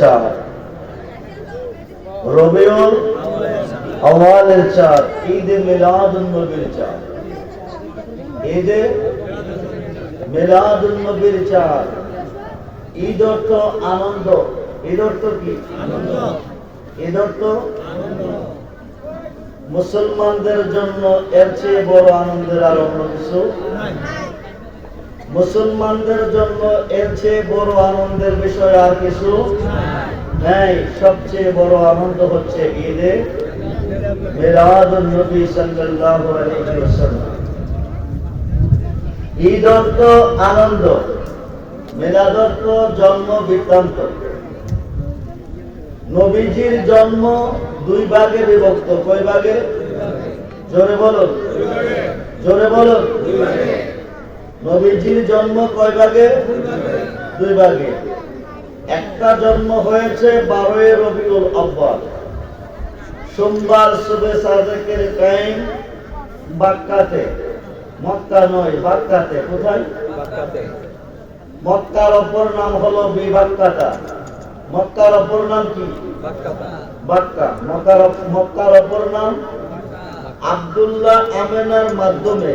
চাঁদ। রবিউল আওয়ালের চাঁদ ঈদে চাঁদ। ঈদে চাঁদ। ঈদ অর্থ আনন্দ। ঈদ অর্থ কি? ঈদ অর্থ মুসলমানদের জন্য এর চেয়ে বড় আনন্দের আর অন্য কিছু মুসলমানদের জন্য এর চেয়ে বড় আনন্দের বিষয় আর কিছু নেই। সবচেয়ে বড় আনন্দ হচ্ছে ঈদে মিলাদুন নবী সাল্লাল্লাহু আলাইহি ওয়াসাল্লাম। ঈদ অর্থ আনন্দ, মিলাদ অর্থ জন্ম বৃত্তান্ত। নবীজির জন্ম দুই ভাগে বিভক্ত, কয় ভাগে? জোরে বলুন। জোরে বলুন। নবীজির জন্ম কয় ভাগে? দুই ভাগে। একটা জন্ম হয়েছে বারোই রবিউল আব্বাল সোমবার সুবে সাদেকের টাইম বাক্কাতে। মক্কা নয় বাক্কাতে। কোথায়? মক্কার অপর নাম হলো বিবাক্কাটা মক্কার অপর নাম কি? বাক্কা। মক্কার মক্কার অপর নাম আব্দুল্লাহ আমেনার মাধ্যমে।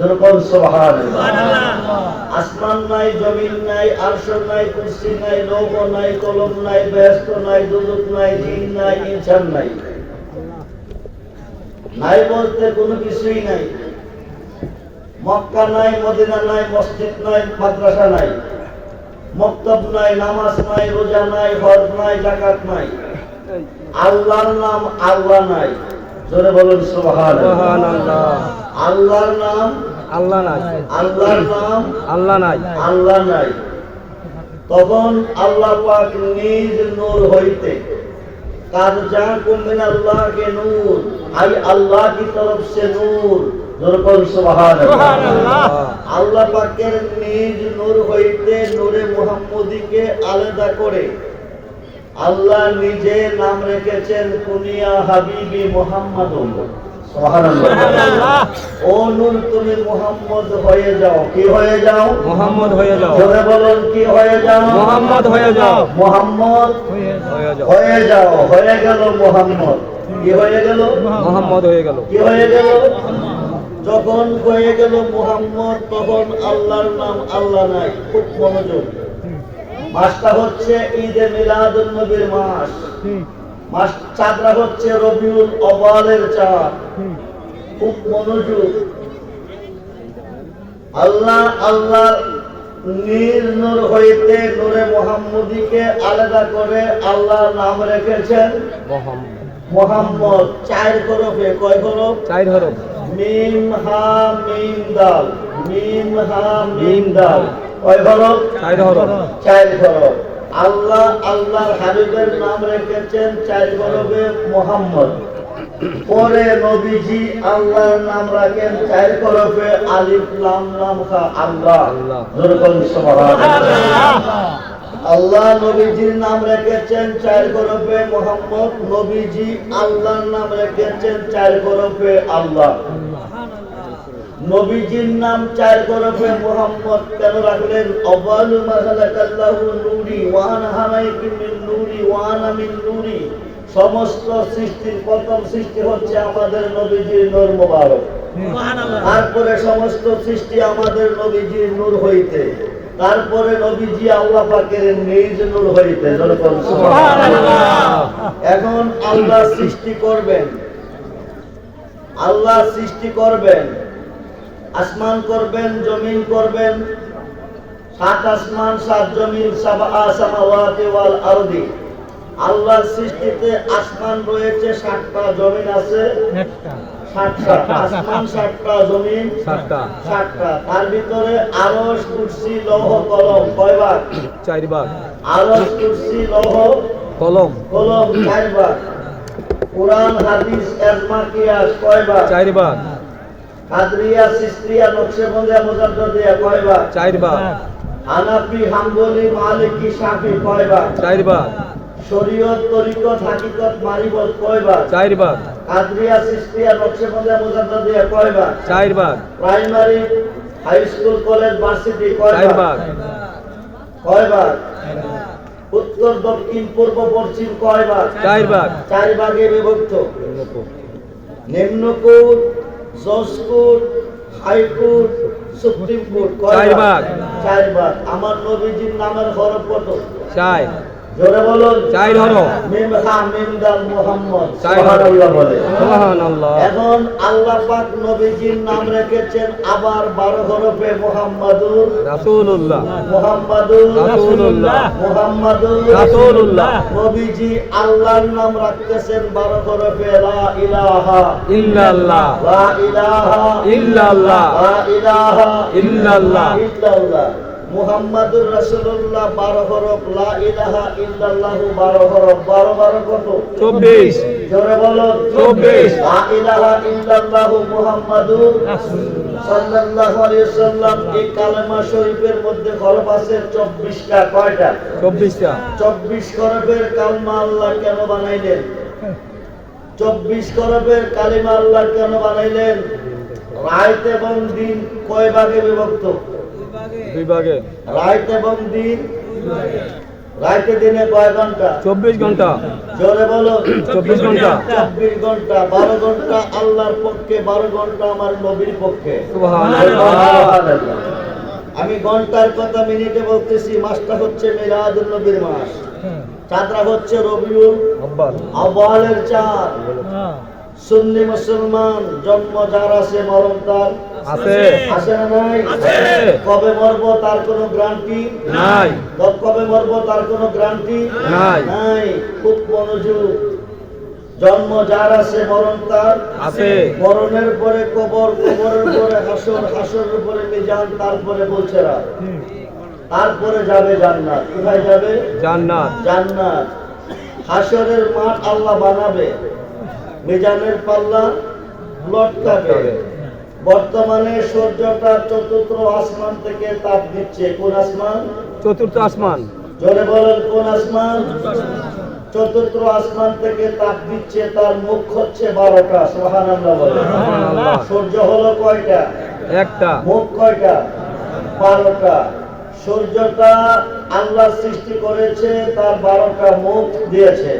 যেরকম সুবহানাল্লাহ। আসমান নাই জমিন নাই আরশ নাই কুরসি নাই লৌহ নাই কলম নাই বেহেশত নাই দুজক নাই জিন নাই ইনসান নাই। নাই বলতে কোনো কিছুই নাই। মক্কা নাই মদিনা নাই মসজিদ নাই মাদ্রাসা নাই। মক্তব নাই নামাজ নাই রোজা নাই হজ নাই জাকাত নাই। আল্লাহর নাম আল্লাহ নাই। জোরে বলুন সুবহানাল্লাহ। আল্লাহর নাম আল্লাহ নাই। আল্লাহর নাম আল্লাহ নাই। আল্লাহ নাই। তখন আল্লাহ পাক নিজ নূর হইতে কাজ যা কুমিন আল্লাহ কে নূর আই আল্লাহ কি তরফ সে নূর। আল্লাহ পাকের নিজ নূর হইতে নূরে মুহাম্মদীকে আলাদা করে আল্লাহ নিজে নাম রেখেছেন কুনিয়া হাবিবি মোহাম্মদ ও নূর তুমি মুহাম্মদ হয়ে যাও। কি হয়ে যাও? মোহাম্মদ হয়ে যাও। জোরে বলুন কি হয়ে যাও? মোহাম্মদ হয়ে যাও। মুহাম্মদ হয়ে যাও। হয়ে গেল মুহাম্মদ। কি হয়ে গেল? মোহাম্মদ হয়ে গেল। কি হয়ে গেল? যখন হয়ে গেল মুহাম্মদ তখন আল্লাহর নাম আল্লাহ নাই। খুব মনোযোগ। মাসটা হচ্ছে ঈদে মিলাদুন নবীর মাস। মাস চাঁদরা হচ্ছে রবিউল অবালের চাঁদ। খুব মনোযোগ। আল্লাহ আল্লাহ নীর নূর হইতে নূরে মোহাম্মদীকে আলাদা করে আল্লাহ নাম রেখেছেন মোহাম্মদ। চার করফে কয় করফ চাই ধরো মিম হা মিম দাল। মিম হা মিম দাল। কয় করফ চাই ধরো চার করফ আল্লাহ আল্লাহর হাবিবের নাম রেখেছেন করবে মোহাম্মদ। পরে নবীজি আল্লাহর নাম রাখেন আলিফ, লাম লাম, খা, আল্লাহ। আল্লাহ। নবীজির নাম রেখেছেন চার গরফে মোহাম্মদ। নবীজি আল্লাহর নাম রেখেছেন চার গরফে আল্লাহ। নবীজির নাম চার গরফে মোহাম্মদ কেন রাখলেন? অবালু মাসালাকাল্লাহু নূরি ওয়ান হামাইকুম মিন নূরি ওয়ান আমিন নূরি। সমস্ত সৃষ্টির প্রথম সৃষ্টি হচ্ছে আমাদের নবীজির নূর মোবারক। তারপরে সমস্ত সৃষ্টি আমাদের নবীজির নূর হইতে। তারপরে নবীজি আল্লাহ পাকের নিজ নূর হইতে। এখন আল্লাহ সৃষ্টি করবেন। আল্লাহ সৃষ্টি করবেন। আসমান করবেন জমিন করবেন। সাত আসমান সাত জমিন সাবা সামাওয়াতি ওয়াল আরদি। আল্লাহর সৃষ্টিতে আসমান রয়েছে সাতটা জমিন আছে। আসমান জমিন তার ভিতরে আরস কুরসি লৌহ কলম কয়বার চারবার আরস কুরসি লৌহ কলম। কলম চারবার কোরআন হাদিস এজমা কিয়াস কয়বার চারবার কাদরিয়া সিস্তিয়া নকশেবন্দিয়া মুজাদ্দিয়া কয়বার? চারবার। হানাফি হাম্বলি মালিকি শাফি কয়বার? চারবার। শরীয়ত তরিকত হাকিকত মারিবত কয়বার? চারবার। কাদরিয়া সিস্তিয়া নকশেবন্দিয়া মুজাদ্দিয়া কয়বার? চারবার। Primary high school college varsity কয়বার? কয়বার? উত্তর দক্ষিণ পূর্ব পশ্চিম কয়বার? চারবার। চার ভাগে বিভক্ত। জজকোট হাইকোর্ট সুপ্রিম কোর্ট চারবার। চারবার। আমার নবীজির নামের হরফ কত? চার। জোরে বলুন। চার হরফ। মিম হা মিম দাল মুহাম্মদ সুবহানাল্লাহ বলে। সুবহানাল্লাহ। এখন আল্লাহ পাক নবীজির নাম রেখেছেন আবার বারো হরফে মুহাম্মাদুর। রাসূলুল্লাহ। মুহাম্মাদুর। রাসূলুল্লাহ। মুহাম্মাদুর। রাসূলুল্লাহ। নবীজি আল্লাহর নাম রাখতেছেন বারো হরফে লা ইলাহা। ইল্লাল্লাহ। লা ইলাহা। ইল্লাল্লাহ। লা ইলাহা। ইল্লাল্লাহ। ইল্লাল্লাহ। মুহাম্মাদুর রাসূলুল্লাহ বারো হরফ লা ইলাহা ইল্লাল্লাহু বারো হরফ বারো বারো কত? চব্বিশ। জোরে বলুন চব্বিশ। লা ইলাহা ইল্লাল্লাহু মুহাম্মাদুর সাল্লাল্লাহু আলাইহি সাল্লাম এই কালেমা শরীফের মধ্যে হরফ আছে 24টা কয়টা? চব্বিশটা। 24 হরফের কালমা আল্লাহ কেন বানাইলেন? 24 হরফের কালিমা আল্লাহ কেন বানাইলেন? রাত এবং দিন কয় ভাগে বিভক্ত? দুই ভাগে রাত এবং দিন রাতে দিনে কয় ঘণ্টা? চব্বিশ ঘণ্টা। জোরে বলো। 24 ঘণ্টা। চব্বিশ ঘণ্টা বারো ঘণ্টা আল্লাহর পক্ষে বারো ঘণ্টা আমার নবীর পক্ষে। আমি ঘণ্টার কথা মিনিটে বলতেছি মাসটা হচ্ছে মিলাদুল নবীর মাস। চাঁদরা হচ্ছে রবিউল আব্বাস আওয়ালের চাঁদ। সুন্নি মুসলমান জন্ম যার আছে মরণ তার। আছে। আছে না নাই? আছে। কবে মরবো তার কোনো গ্রান্টি নাই। কবে মরবো তার কোনো গ্রান্টি নাই। নাই। খুব মনোযোগ। জন্ম যার আছে মরণ তার। আছে। মরণের পরে কবর কবরের পরে হাসর হাসরের পরে মিজান তারপরে বলছে রাত তারপরে যাবে জান্নাত। কোথায় যাবে? জান্নাত। জান্নাত। হাসরের মাঠ আল্লাহ বানাবে। মিজানের পাল্লা লটকাবে। বর্তমানে সূর্যটা চতুর্থ আসমান থেকে তাপ দিচ্ছে কোন আসমান? চতুর্থ আসমান। জোরে বলেন কোন আসমান? চতুর্থ আসমান থেকে তাপ দিচ্ছে তার মুখ হচ্ছে বারোটা। সোহান আমরা বলে সূর্য হলো কয়টা? একটা। মুখ কয়টা? বারোটা। সূর্যটা আল্লাহ সৃষ্টি করেছে তার বারোটা মুখ দিয়েছে।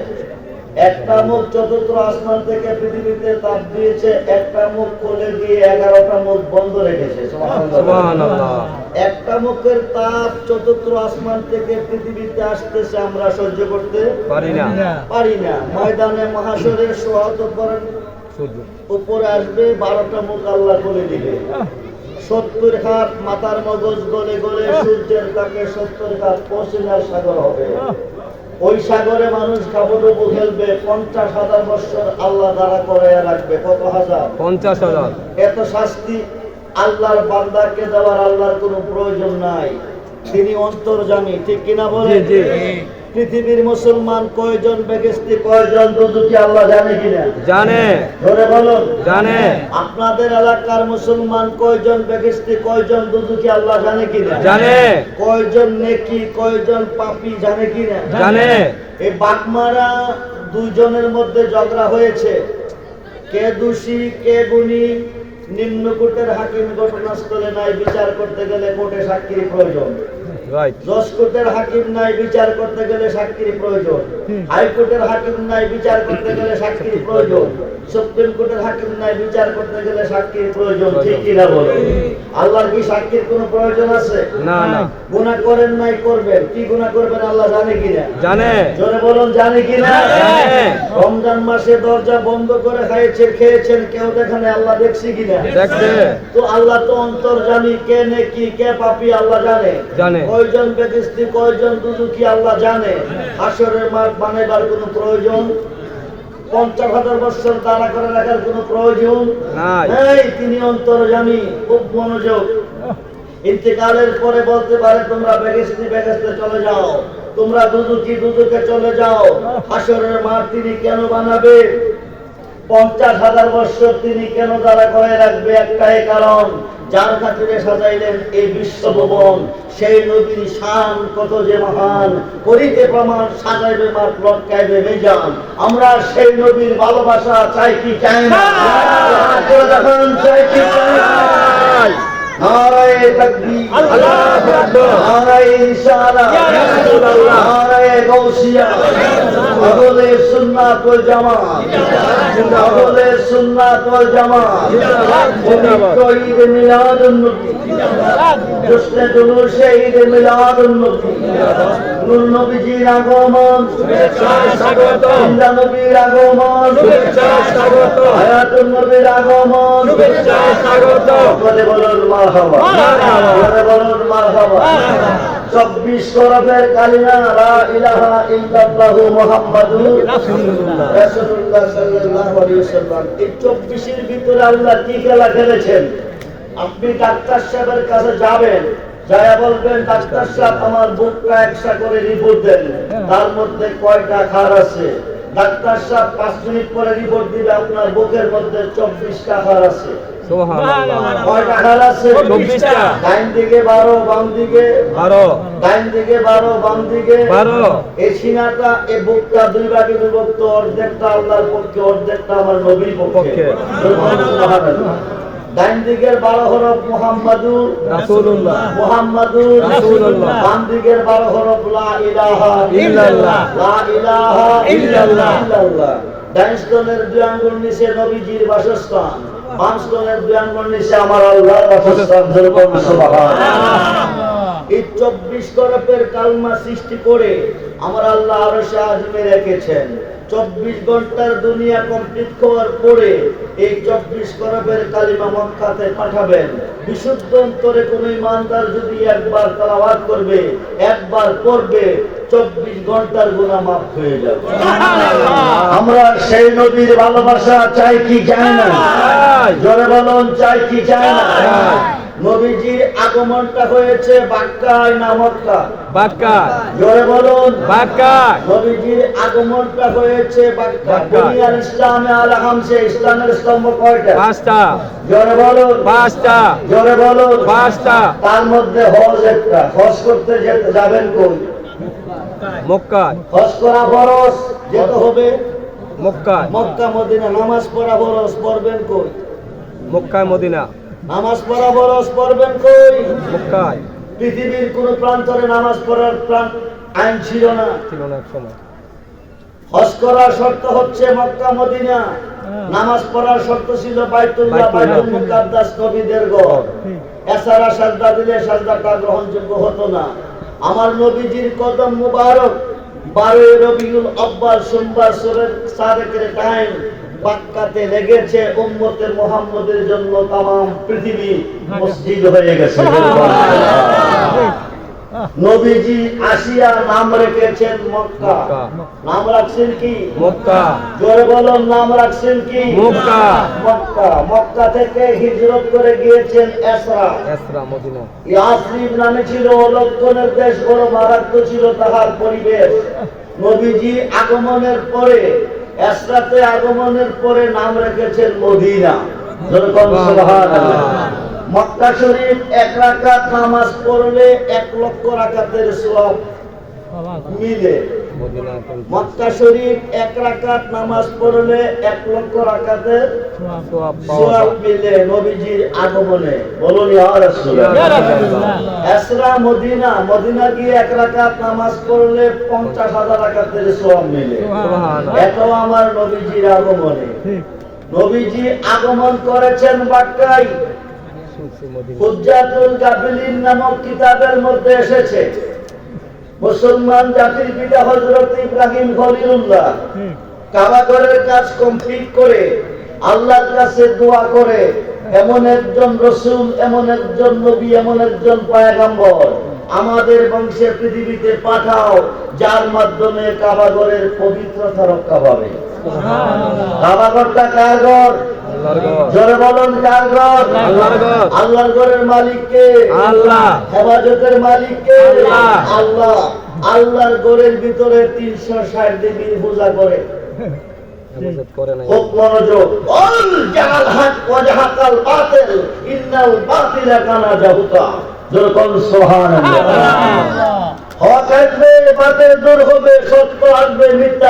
একটা মুখ চতুর্থ আসমান থেকে পৃথিবীতে তাপ দিয়েছে একটা মুখ খুলে দিয়ে এগারোটা মুখ বন্ধ রেখেছে সুবহানাল্লাহ। সুবহানাল্লাহ। একটা মুখের তাপ চতুর্থ আসমান থেকে পৃথিবীতে আসতেছে আমরা সহ্য করতে পারি না। পারি না। ময়দানে মহাশরের সোহাত করেন উপরে আসবে বারোটা মুখ আল্লাহ করে দিবে। সত্তর হাত মাথার মগজ গলে গলে সূর্যের তাকে সত্তর হাত পশ্চিমার সাগর হবে। ওই সাগরে মানুষ কাপড় খেলবে পঞ্চাশ হাজার বছর আল্লাহ দ্বারা করাইয়া রাখবে। কত হাজার? পঞ্চাশ হাজার। এত শাস্তি আল্লাহর বান্দাকে দেওয়ার আল্লাহর কোন প্রয়োজন নাই। তিনি অন্তর্জামী ঠিক কিনা বলে জি, জি। পৃথিবীর মুসলমান কয়জন বেগেস্তি কয়জন দুদুকি আল্লাহ জানে কিনা? জানে। ধরে বলুন। জানে। আপনাদের এলাকার মুসলমান কয়জন বেগেস্তি কয়জন দুদুকি আল্লাহ জানে কিনা? জানে। কয়জন নেকি কয়জন পাপি জানে কিনা? জানে। এই বাগমারা দুইজনের মধ্যে ঝগড়া হয়েছে। কে দোষী কে গুণী নিম্নকোটের হাকিম ঘটনাস্থলে নাই বিচার করতে গেলে কোর্টে সাক্ষীর প্রয়োজন। জজ কোর্টের হাকিম নাই বিচার করতে গেলে সাক্ষীর প্রয়োজন। হাইকোর্টের হাকিম নাই বিচার করতে গেলে সাক্ষীর প্রয়োজন। সুপ্রিম কোর্টের হাকিম নাই বিচার করতে গেলে সাক্ষীর প্রয়োজন ঠিক কিনা বলো? আল্লাহর কি সাক্ষীর কোনো প্রয়োজন আছে? না না। গুনাহ করেন নাই করবেন। কি গুনাহ করবেন আল্লাহ জানে কিনা? জানে। জোরে বলুন জানে কিনা? জানে। রমজান মাসে দরজা বন্ধ করে খাইয়েছেন খেয়েছেন কেউ দেখানে আল্লাহ দেখছি কিনা? দেখছে। তো আল্লাহ তো অন্তর জানি কে নেকি কে পাপি আল্লাহ জানে। জানে। কয়জন বেদিস্তি কয়জন দুদুকি আল্লাহ জানে? হাসরের মাঠ বানাইবার কোনো প্রয়োজন? পঞ্চাশ হাজার বছর দাঁড়া করে রাখার কোনো প্রয়োজন? এই তিনি অন্তর জানি খুব মনোযোগ। ইন্তেকালের পরে বলতে পারে তোমরা বেগেস্তি বেগেস্তে চলে যাও। তোমরা দুদুকি দুদুকে চলে যাও? হাসরের মাঠ তিনি কেন বানাবে? পঞ্চাশ হাজার বছর তিনি কেন তারা করে রাখবে? একটাই কারণ যার খাতিরে সাজাইলেন এই বিশ্ব ভবন। সেই নবীর শান কত যে মহান করিতে প্রমাণ সাজাইবে মাঠ লটকাইবে আমরা সেই নবীর ভালোবাসা চাই কি চাই না? চাই কি চাই না? নারায়ে তাকবীর আল্লাহু আকবার। নারায়ে ইশারা ইয়া রাসূলুল্লাহ। নারায়ে গাউসিয়া। আহলে সুন্নাত ওয়াল জামাত। আহলে সুন্নাত ওয়াল জামাত। জিন্দাবাদ। ঈদ মিলাদুন নবী। জশ্নে জুলুসে ঈদ মিলাদুন নবী। নূর নবীজির আগমন। জিন্দা নবীর আগমন। হায়াতুন নবীর আগমন। বলে বলুন মারহাবা। মারহাবা। বলে বলুন মারহাবা। চব্বিশ ইলাহা ইল্লাল্লাহু মুহাম্মাদুর রাসূলুল্লাহ। সাল্লাল্লাহু আলাইহি ওয়াসাল্লাম। এই ভিতরে আল্লাহ কি খেলা খেলেছেন? আপনি ডাক্তার সাহেবের কাছে যাবেন, যায়া বলবেন, ডাক্তার সাহেব, আমার বুকটা একসা করে রিপোর্ট দেন। তার মধ্যে কয়টা খার আছে? ডাক্তার সাহেব, পাঁচ মিনিট পরে রিপোর্ট দিবে, আপনার বুকের মধ্যে চব্বিশটা খার আছে। কয়টা খার আছে ডাইন দিকে বারো বাম দিকে বারো। ডাইন দিকে বারো বাম দিকে বারো। এই সিনাটা এই বুকটা দুই ভাগে বিভক্ত অর্ধেকটা আল্লাহর পক্ষে অর্ধেকটা আমার নবীর পক্ষে। ডাইন দিকের বারো হরফ মুহাম্মাদুর রাসূলুল্লাহ। মুহাম্মাদুর রাসূলুল্লাহ। বাম দিকের বারো হরফ লা ইলাহা ইল্লাল্লাহ। লা ইলাহা ইল্লাল্লাহ। ইল্লাল্লাহ। ডাইন স্তনের দুই আঙ্গুল নিচে নবীজির বাসস্থান। নিচে আমার এই চব্বিশ করপের কালমা সৃষ্টি করে আমার আল্লাহ আরও সাহায্যে রেখেছেন। চব্বিশ ঘণ্টার দুনিয়া কমপ্লিট করার পরে এই চব্বিশ করপের কালিমা মক্কাতে পাঠাবেন। বিশুদ্ধ অন্তরে কোন ইমানদার যদি একবার তালাবাদ করবে একবার পড়বে চব্বিশ ঘণ্টার গুণা মাফ হয়ে যাবে। আমরা সেই নবীর ভালোবাসা চাই কি চাই না। জোরে বলুন চাই কি চাই না? নবীজির আগমনটা হয়েছে বাক্কায় না মক্কা? বাক্কা জোরে বলুন। বাক্কা নবীজির আগমনটা হয়েছে বাক্কা। দুনিয়ার ইসলামে আল হামসে ইসলামের স্তম্ভ কয়টা? পাঁচটা। জোরে বলুন। পাঁচটা। জোরে বলুন। পাঁচটা। তার মধ্যে হজ একটা। হজ করতে যেতে যাবেন কই? মক্কায়। হজ করা বরস যেতে হবে। মক্কায়। মক্কা মদিনা নামাজ পড়া বরস পড়বেন কই? মক্কায় মদিনা। নামাজ পড়া বরস পড়বেন কই? মক্কায়। পৃথিবীর কোন প্রান্তরে নামাজ পড়ার প্রাণ আইন ছিল না। ছিল না এক সময়। হজ করার শর্ত হচ্ছে মক্কা মদিনা। নামাজ পড়ার শর্ত ছিল বাইতুল্লাহ বাইতুল্লাহ। বাইতুল মুকাদ্দাস নবীদের ঘর। এছাড়া সাজদা দিলে সাজদাটা গ্রহণযোগ্য হতো না। আমার নবীজির কদম মুবারক বারোই রবিউল আব্বাল সোমবার সরের সাদেকের টাইম বাক্কাতে লেগেছে উম্মতে মোহাম্মদের জন্য তাম, পৃথিবী মসজিদ হয়ে গেছে। নবীজি আসিয়া নাম রেখেছেন মক্কা। নাম রাখছেন কি? মক্কা। জোরে বলুন নাম রাখছেন কি? মক্কা। মক্কা। মক্কা থেকে হিজরত করে গিয়েছেন এসরা। এসরা মদিনা। ইয়াসরিব নামে ছিল লক্ষণের দেশ বড় মারাত্মক ছিল তাহার পরিবেশ। নবীজি আগমনের পরে এসরাতে আগমনের পরে নাম রেখেছেন মদিনা। যেরকম সুবহানাল্লাহ। মক্কা শরীফ এক রাকাত নামাজ পড়লে এক লক্ষ রাকাতের সওয়াব মিলে। মক্কা শরীফ এক রাকাত নামাজ পড়লে এক লক্ষ রাকাতের যায়। মিলে নবীজির আগমনে। বলুন। এসরা মদিনা মদিনা গিয়ে এক রাকাত নামাজ পড়লে পঞ্চাশ হাজার রাকাতের সব মিলে। এটাও আমার নবীজির আগমনে। নবীজি আগমন করেছেন বাক্কায়। শুনছি গাফিলিন নামক কিতাবের মধ্যে এসেছে। মুসলমান জাতির পিতা হযরত ইব্রাহিম খলিলুল্লাহ। কাবাগরের কাজ কমপ্লিট করে আল্লাহর কাছে দোয়া করে এমন একজন রসুল এমন একজন নবী এমন একজন পয়গম্বর আমাদের বংশে পৃথিবীতে পাঠাও যার মাধ্যমে কাবাগরের পবিত্রতা রক্ষা পাবে। কাবাগরটা কার ঘর? জোরে বলুন কার ঘর? আল্লাহর ঘরের আল্লাহ। হেফাজতের আল্লাহ। আল্লাহর ঘরের ভিতরে তিনশো ষাট দেবীর পূজা করে। হাক আসবে দূর হবে সত্য আসবে মিথ্যা